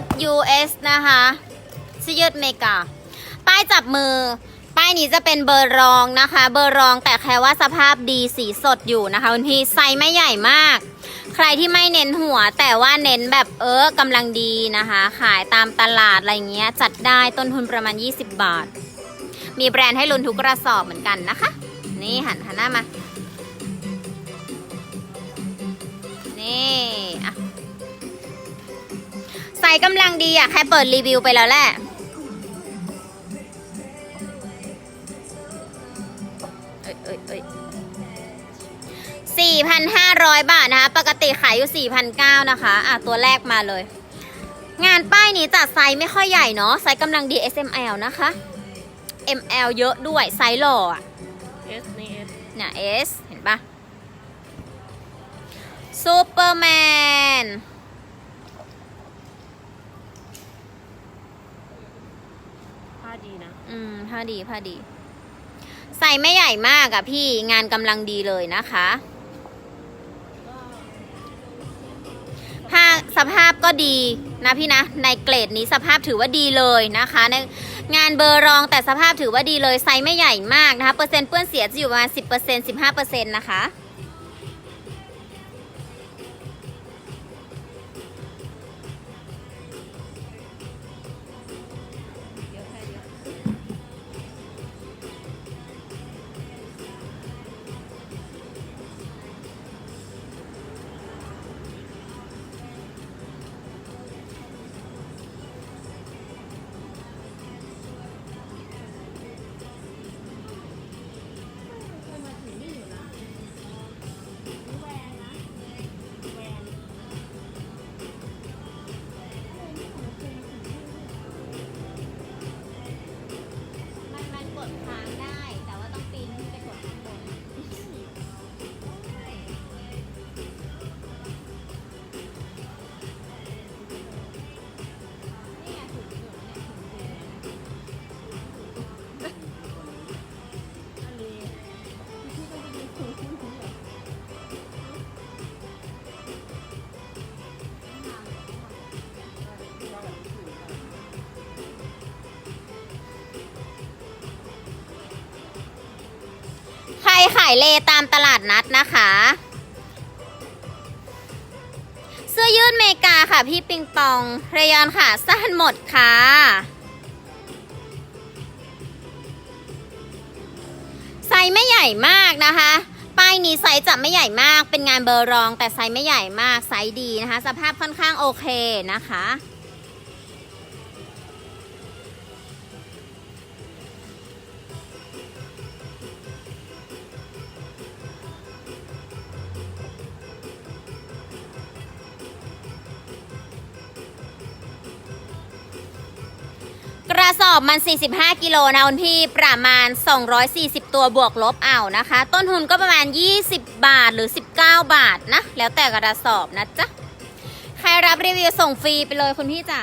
ด US นะคะเสื้อยืดอเมริกา ป้ายจับมือ ป้ายนี้จะเป็นเบอร์รองนะคะ เบอร์รองแต่แค่ว่าสภาพดีสีสดอยู่นะคะคุณพี่ไซส์ไม่ใหญ่มาก ใครที่ไม่เน้นหัว แต่ว่าเน้นแบบเออกำลังดีนะคะ ขายตามตลาดอะไรเงี้ย จัดได้ต้นทุนประมาณ 20 บาท มีแบรนด์ให้ลุ้นทุกกระสอบเหมือนกันนะคะ นี่หันหันหน้ามา นี่อะ ส่กำลังดีอะแค่เปิดรีวิวไปแล้วแหละเอ้ยเอ้ยเอ้ยสี่พันห้าร้อยบาทนะคะ ปกติขายอยู่สี่พันเก้านะคะ อะ ตัวแรกมาเลย งานป้ายนี้จัดไซส์ไม่ค่อยใหญ่เนาะ ไซส์กำลังดี S M L นะคะ M L เยอะด้วย ไซส์หล่ออะเอสนี่เอสเนี่ย S เห็นปะซูเปอร์แมน ผ้าดีนะ อืม ผ้าดีผ้าดี ใส่ไม่ใหญ่มากอะพี่งานกำลังดีเลยนะคะ ผ้าสภาพก็ดีนะพี่นะ ในเกรดนี้สภาพถือว่าดีเลยนะคะในงานเบอร์รองแต่สภาพถือว่าดีเลยไซส์ไม่ใหญ่มากนะคะ เปอร์เซ็นต์เปื้อนเสียจะอยู่ประมาณ 10% 15%นะคะายเลตามตลาดนัดนะคะ เสื้อยืดเมกาค่ะพี่ปิงปองเรยอนค่ะสั้นหมดค่ะไซส์ไม่ใหญ่มากนะคะ ป้ายนี้ไซส์จะไม่ใหญ่มาก เป็นงานเบอร์รอง แต่ไซส์ไม่ใหญ่มาก ไซส์ดีนะคะ สภาพค่อนข้างโอเคนะคะ ระสอบมัน 45 กิโลนะคุณพี่ประมาณ 240 ตัวบวกลบเอานะคะ ต้นทุนก็ประมาณ 20 บาทหรือ 19 บาทนะ แล้วแต่กระสอบนะจ๊ะ ใครรับรีวิวส่งฟรีไปเลยคุณพี่จ๋า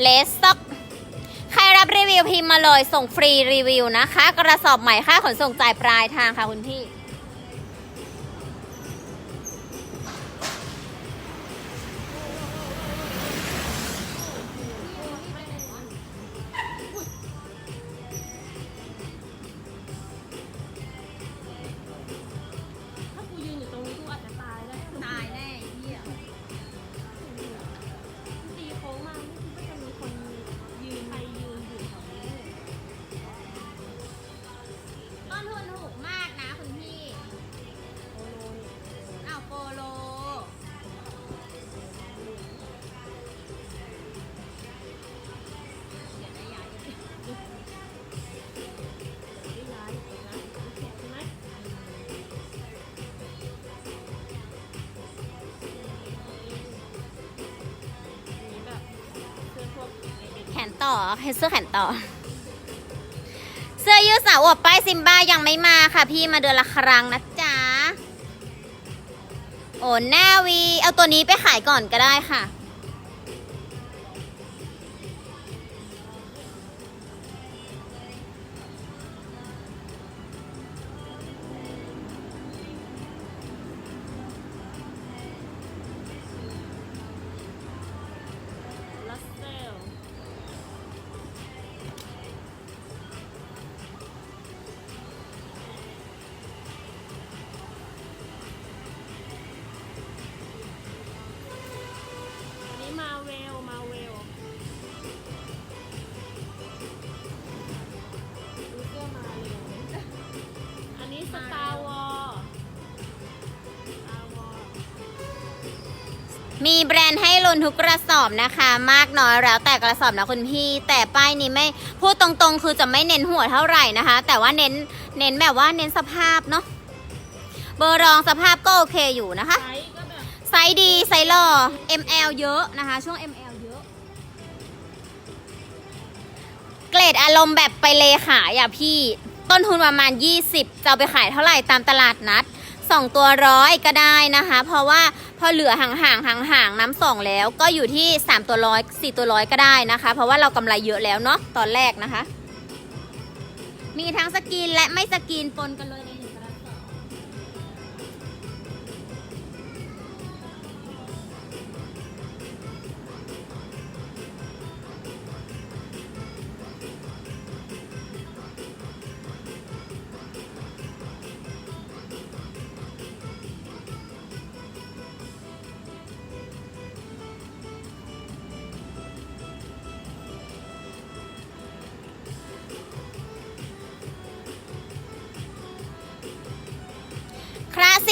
เลสต็อกใครรับรีวิวพิมพ์มาเลยส่งฟรีรีวิวนะคะ กระสอบใหม่ค่าขนส่งจ่ายปลายทางค่ะคุณพี่ ต่อเสื้อแขนต่อ เสื้อยืดสาวอวบป้ายซิมบ้ายังไม่มาค่ะ พี่มาเดือนละครั้งนะจ๊ะ โอ้หน้าวี เอาตัวนี้ไปขายก่อนก็ได้ค่ะ ลุ้นทุกกระสอบนะคะ มากน้อยแล้วแต่กระสอบนะคุณพี่ แต่ป้ายนี้ไม่พูดตรงๆ คือจะไม่เน้นหัวเท่าไหร่นะคะ แต่ว่าเน้นเน้นแบบว่าเน้นสภาพเนาะเบอร์รองสภาพก็โอเคอยู่นะคะ ไซส์ก็แบบไซส์ดีไซส์หล่อ ML เยอะนะคะ ช่วง ML เยอะ เกรดอารมณ์แบบไปเลขายอะพี่ ต้นทุนประมาณ 20จะเอาไปขายเท่าไหร่ตามตลาดนัด สองตัวร้อยก็ได้นะคะ เพราะว่าพอเหลือห่างๆห่างๆน้ำสองแล้วก็อยู่ที่3ตัวร้อย4ตัวร้อยก็ได้นะคะ เพราะว่าเรากำไรเยอะแล้วเนาะตอนแรกนะคะ มีทั้งสกินและไม่สกินปนกันเลย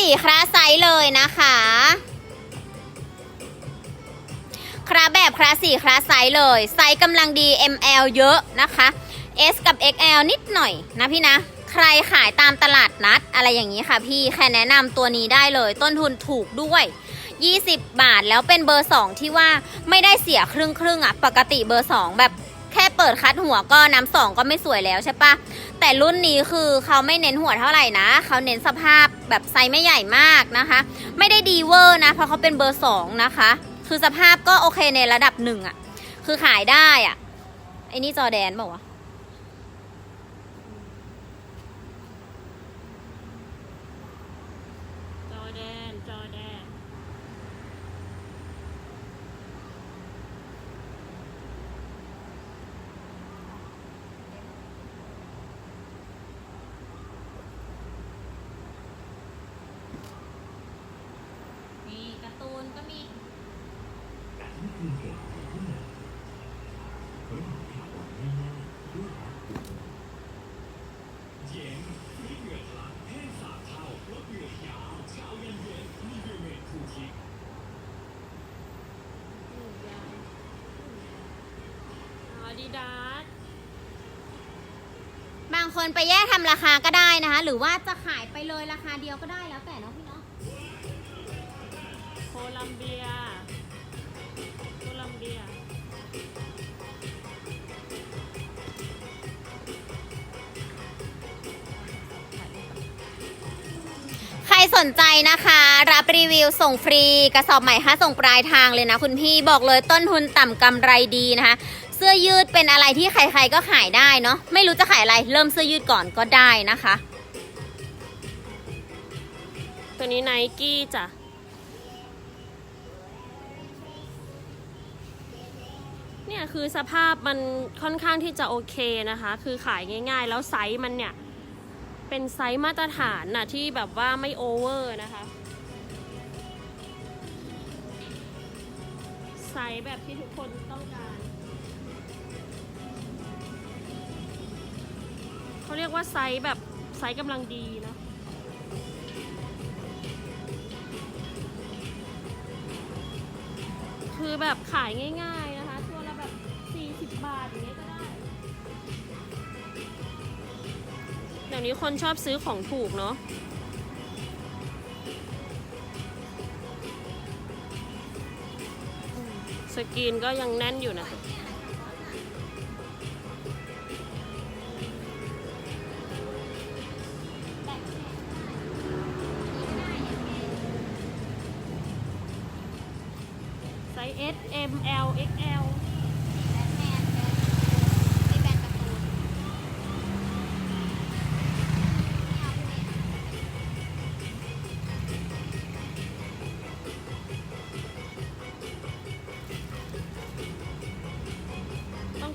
สี่คลาไซส์เลยนะคะคลาแบบคลาสี่คลาไซส์เลย ไซส์กำลังดี ML เยอะนะคะ S กับ XL นิดหน่อยนะพี่นะ ใครขายตามตลาดนัด อะไรอย่างนี้ค่ะพี่แค่แนะนำตัวนี้ได้เลย ต้นทุนถูกด้วย 20 บาทแล้วเป็นเบอร์ 2 ที่ว่าไม่ได้เสียครึ่งครึ่งอะปกติเบอร์ 2 แบบ เปิดคัดหัวก็น้ำสองก็ไม่สวยแล้วใช่ปะแต่รุ่นนี้คือเขาไม่เน้นหัวเท่าไหร่นะเขาเน้นสภาพแบบไซส์ไม่ใหญ่มากนะคะ ไม่ได้ดีเวอร์นะเพราะเขาเป็นเบอร์สองนะคะ คือสภาพก็โอเคในระดับหนึ่งอะคือขายได้อะไอ้นี่จอแดนบอกว่าวะ จอแดน จอแดน นี่การ์ตูนก็มี อาดิดาสบางคนไปแยกทำราคาก็ได้นะคะ หรือว่าจะขายไปเลยราคาเดียวก็ได้แล้วแต่เนาะพี่เนาะโคลัมเบีย โคลัมเบีย ใครสนใจนะคะ รับรีวิวส่งฟรี กระสอบใหม่ค่าส่งปลายทางเลยนะคุณพี่บอกเลยต้นทุนต่ำกำไรดีนะคะเสื้อยืดเป็นอะไรที่ใครๆก็ขายได้เนาะไม่รู้จะขายอะไรเริ่มเสื้อยืดก่อนก็ได้นะคะ ตัวนี้ไนกี้จ้ะเนี่ยคือสภาพมันค่อนข้างที่จะโอเคนะคะ คือขายง่าย ๆ แล้วไซส์มันเนี่ย เป็นไซส์มาตรฐานน่ะที่แบบว่าไม่โอเวอร์นะคะไซส์แบบที่ทุกคน เขาเรียกว่าไซส์แบบไซส์กำลังดีนะคือแบบขายง่ายๆนะคะ ตัวละแบบ 40 บาทอย่างเงี้ยก็ได้เดี๋ยวนี้คนชอบซื้อของถูกเนาะสกรีนก็ยังแน่นอยู่นะ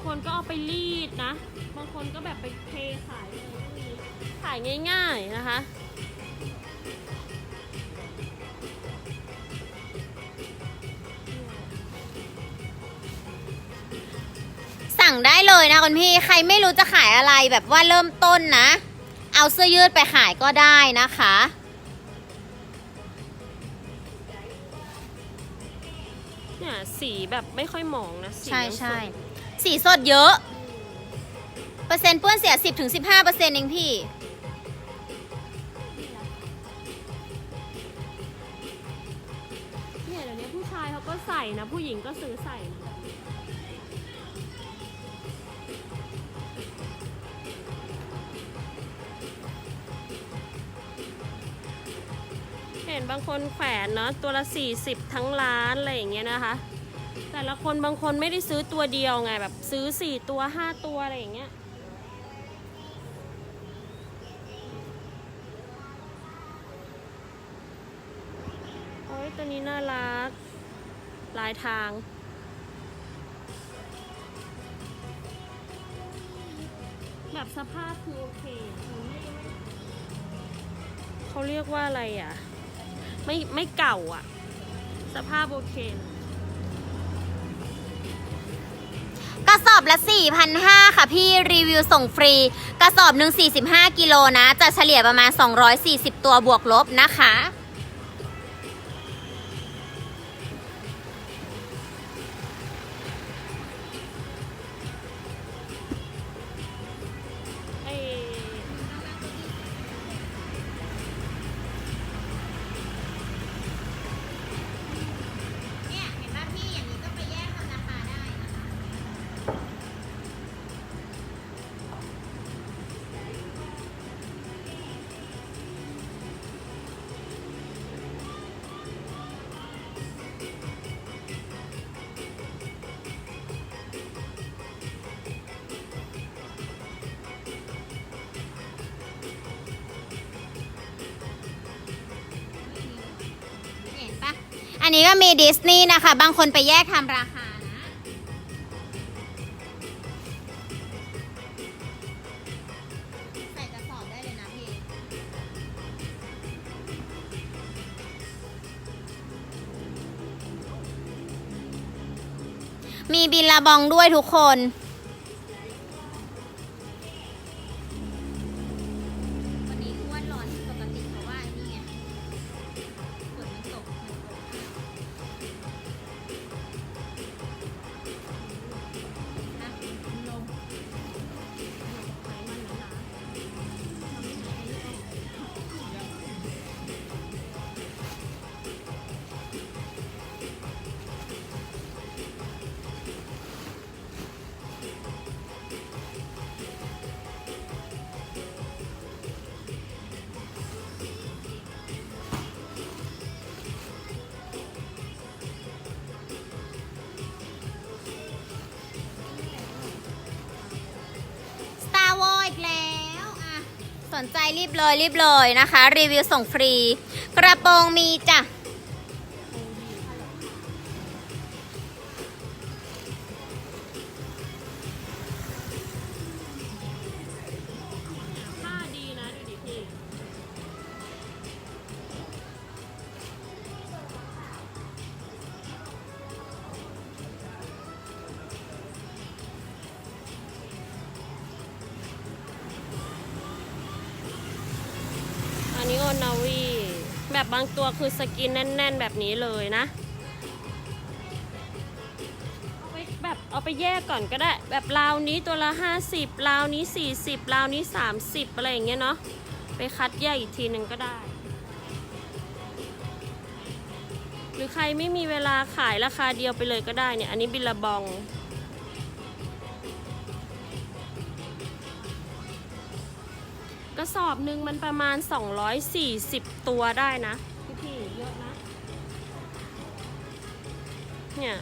คนก็เอาไปรีดนะ บางคนก็แบบไปเทขายเลยก็มีขายง่ายๆนะคะ สั่งได้เลยนะคุณพี่ ใครไม่รู้จะขายอะไรแบบว่าเริ่มต้นนะ เอาเสื้อยืดไปขายก็ได้นะคะเนี่ยสีแบบไม่ค่อยหมองนะสีใช่ยังสดใช่ สีสดเยอะ เปอร์เซ็นต์เปื้อนเสีย 10-15%ถึง15เปอร์เซ็นต์เองพี่ เนี่ยเดี๋ยวนี้ผู้ชายเขาก็ใส่นะ ผู้หญิงก็ซื้อใส่นะเห็นบางคนแขวนเนาะตัวละ 40 ทั้งร้านอะไรอย่างเงี้ยนะคะ แต่ละคนบางคนไม่ได้ซื้อตัวเดียวไงแบบซื้อ4ตัว5ตัวอะไรอย่างเงี้ยโอ้ยตัวนี้น่ารักลายทางแบบสภาพคือโอเคเขาเรียกว่าอะไรอะ ไม่ไม่เก่าอะ สภาพโอเค กระสอบละ 4,500 ค่ะพี่รีวิวส่งฟรี กระสอบหนึ่ง45 กิโลนะ จะเฉลี่ยประมาณ 240 ตัวบวกลบนะคะ นนี้ก็มีดิสนีย์นะคะ บางคนไปแยกทำราคานะ ใส่กระสอบได้เลยนะพี่ มีบินลาบองด้วยทุกคน สนใจรีบเลยรีบเลยนะคะ รีวิวส่งฟรี กระโปรงมีจ้ะ คือสกินแน่น ๆ แบบนี้เลยนะเอาไปแบบเอาไปแยกก่อนก็ได้ แบบราวนี้ตัวละ 50ราวนี้ 40ราวนี้ 30 อะไรอย่างเงี้ยเนาะไปคัดแยกอีกทีหนึ่งก็ได้ หรือใครไม่มีเวลาขายราคาเดียวไปเลยก็ได้เนี่ย อันนี้บิลลาบองกระสอบหนึ่งมันประมาณ 240 ตัวได้นะ เยอะนะเนี่ย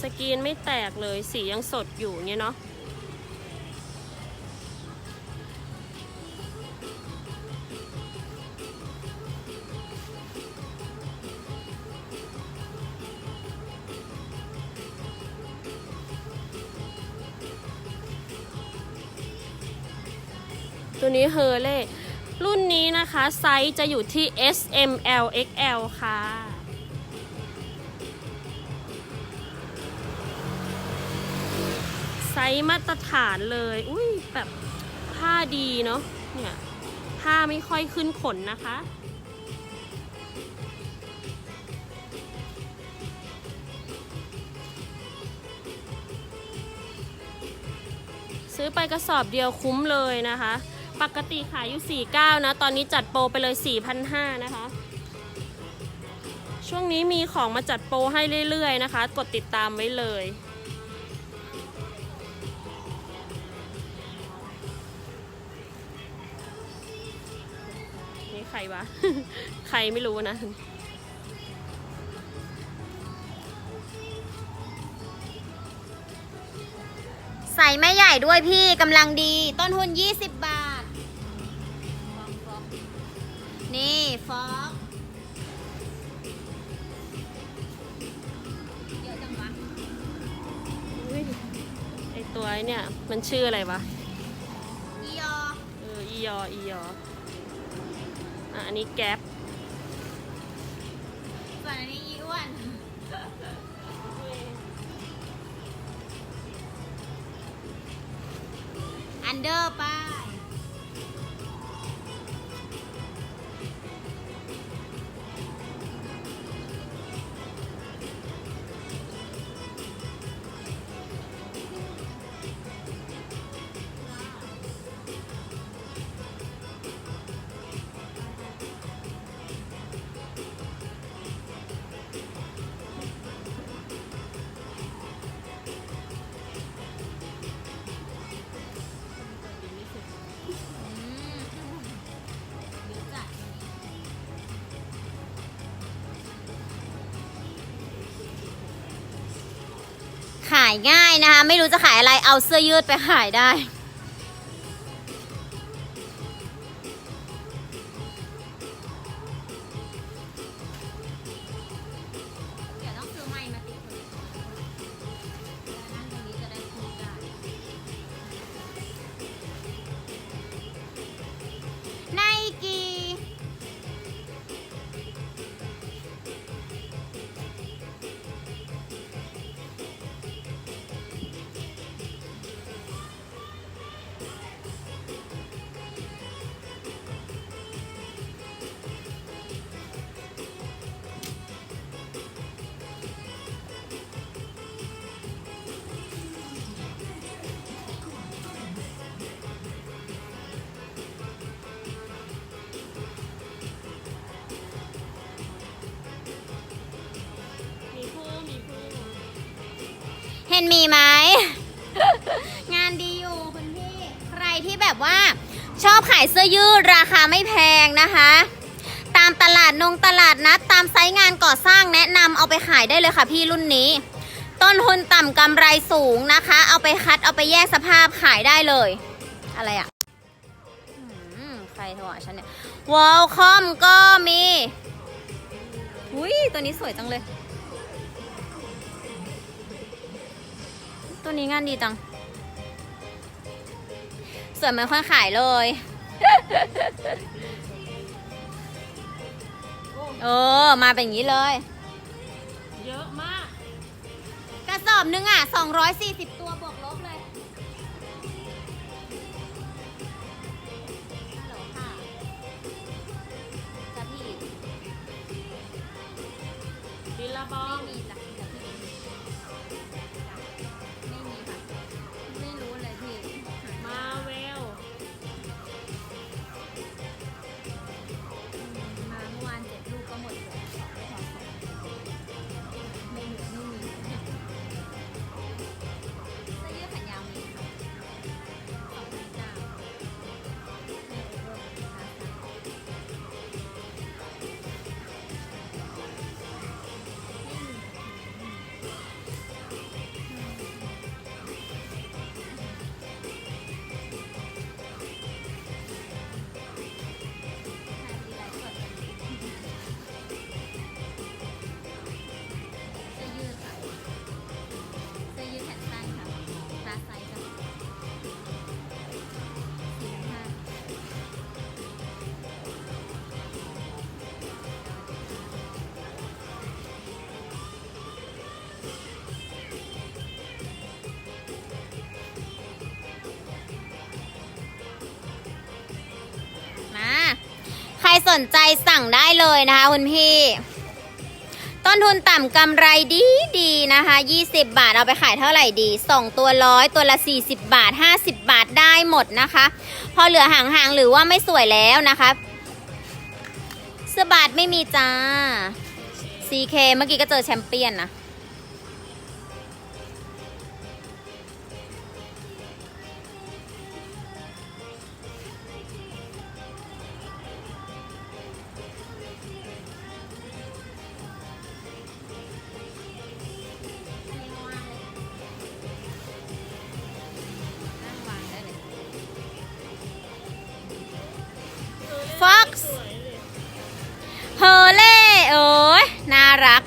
สกรีนไม่แตกเลยสียังสดอยู่เนี่ยเนาะตัวนี้เฮอร์เล่ รุ่นนี้นะคะไซส์จะอยู่ที่ S M L X L ค่ะ ไซส์มาตรฐานเลย อุ้ยแบบผ้าดีเนาะ เนี่ยผ้าไม่ค่อยขึ้นขนนะคะซื้อไปกระสอบเดียวคุ้มเลยนะคะ ปกติขายอยู่ 49 นะ ตอนนี้จัดโปรไปเลย 4,500 นะคะ ช่วงนี้มีของมาจัดโปรให้เรื่อยๆนะคะ กดติดตามไว้เลย นี่ใครวะ ใครไม่รู้นะใส่ไม่ใหญ่ด้วยพี่กำลังดี ต้นทุน 20 บ นี่ฟอกเยอะจังวะอุ๊ยไอตัวไอ้เนี่ย มันชื่ออะไรวะ อียอเออ อียอ อียออะอันนี้แก๊ปส่วนอันนี้อีอ้วนอันเดอร์ป้าายง่ายนะคะ ไม่รู้จะขายอะไรเอาเสื้อยืดไปขายได้ นมีไหม งานดีอยู่คุณพี่ ใครที่แบบว่า ชอบขายเสื้อยืดราคาไม่แพงนะคะ ตามตลาดนงตลาดนัดตามไซต์งานก่อสร้างแนะนำเอาไปขายได้เลยค่ะพี่รุ่นนี้ ต้นทุนต่ำกำไรสูงนะคะ เอาไปคัดเอาไปแยกสภาพขายได้เลย อะไรอะ่ะใครโทรหาฉันเนี่ยวอลคอมก็มี อุ้ยตัวนี้สวยจังเลย ตัวนี้งานดีจังสวยเหมือนคนขายเลย เออ มาเป็นอย่างนี้เลย เยอะมาก กระสอบนึงอะ 240 ตัวบวก นใจสั่งได้เลยนะคะคุณพี่ ต้นทุนต่ำกำไรดีดีนะคะ 20 บาทเอาไปขายเท่าไหร่ดี2ตัวร้อยตัวละ 40 บาท 50 บาทได้หมดนะคะ พอเหลือหางๆหรือว่าไม่สวยแล้วนะคะเสื้อบาทไม่มีจ้า CK เมื่อกี้ก็เจอแชมเปี้ยนนะ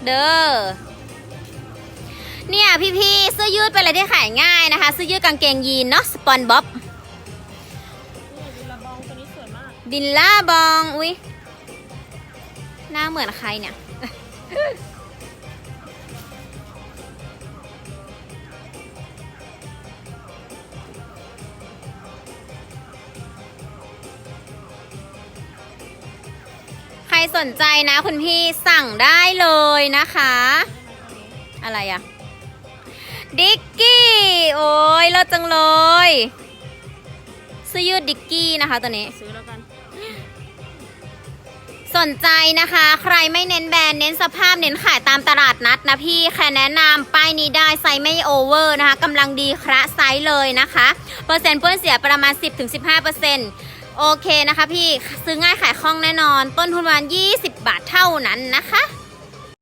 เด้อเนี่ยพี่ๆเสื้อยืดเป็นอะไรที่ขายง่ายนะคะเสื้อยืดกางเกงยีนเนาะสปอนบ๊อบเนี่ยดูระบองตัวนี้สวยมากดินล่าบองอุ้ยหน้าเหมือนใครเนี่ย สนใจนะคุณพี่สั่งได้เลยนะคะ อะไรอะดิกกี้ โอ้ยเลิศจังเลยเสื้อยืดดิกกี้นะคะตัวนี้ ซื้อแล้วกัน สนใจนะคะ ใครไม่เน้นแบรนด์เน้นสภาพเน้นขายตามตลาดนัดนะพี่แค่แนะนำป้ายนี้ได้ไซส์ไม่โอเวอร์นะคะกำลังดีคระไซส์เลยนะคะ เปอร์เซ็นต์เปื้อนเสียประมาณ 10-15% โอเคนะคะพี่ซื้อง่ายขายคล่องแน่นอน ต้นทุนประมาณ20 บาทเท่านั้นนะคะ